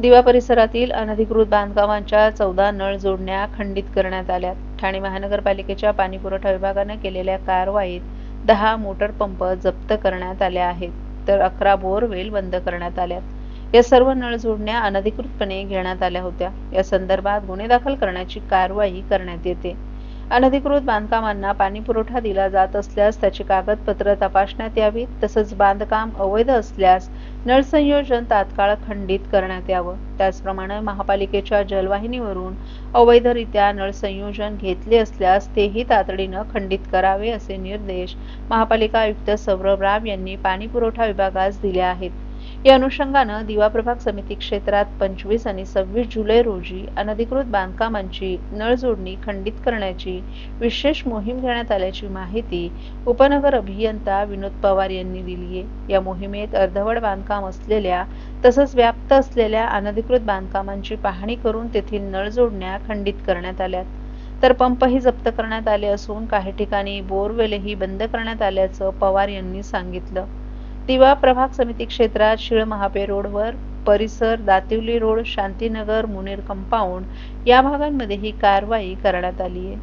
दिवा परिसरातील अनधिकृत बांधकामांच्या चौदा नळ जोडण्या खंडित करण्यात आल्या ठाणे महानगरपालिकेच्या पाणीपुरवठा विभागाने केलेल्या कारवाईत दहा मोटर पंप जप्त करण्यात आले आहेत तर अकरा बोरवेल बंद करण्यात आल्यात. या सर्व नळ जोडण्या अनधिकृतपणे घेण्यात आल्या होत्या. या संदर्भात गुन्हे दाखल करण्याची कारवाई करण्यात येते. अनधिकृत बांधकामांना पाणीपुरवठा दिला जात असल्यास त्याची कागदपत्र तपासण्यात यावीत तसंच बांधकाम अवैध असल्यास नळसंयोजन तात्काळ खंडित करण्यात यावं. त्याचप्रमाणे महापालिकेच्या जलवाहिनीवरून अवैधरित्या नळसंयोजन घेतले असल्यास तेही तातडीनं खंडित करावे असे निर्देश महापालिका आयुक्त सौरभ राव यांनी पाणीपुरवठा विभागास दिले आहेत. या अनुषंगानं दिवा प्रभाग समिती क्षेत्रात पंचवीस आणि सव्वीस जुलै रोजी अनधिकृत बांधकामांची नळ जोडणी खंडित करण्याची विशेष मोहीम घेण्यात आल्याची माहिती उपनगर अभियंता विनोद पवार यांनी दिली आहे. या मोहिमेत अर्धवट बांधकाम असलेल्या तसंच व्याप्त असलेल्या अनधिकृत बांधकामांची पाहणी करून तेथील नळ जोडण्या खंडित करण्यात आल्या तर पंपही जप्त करण्यात आले असून काही ठिकाणी बोरवेलही बंद करण्यात आल्याचं पवार यांनी सांगितलं. दिवा प्रभाग समिती क्षेत्रात शिळ महापे रोडवर परिसर दातिवली रोड शांतीनगर मुनेर कंपाऊंड या भागांमध्ये ही कारवाई करण्यात आली आहे.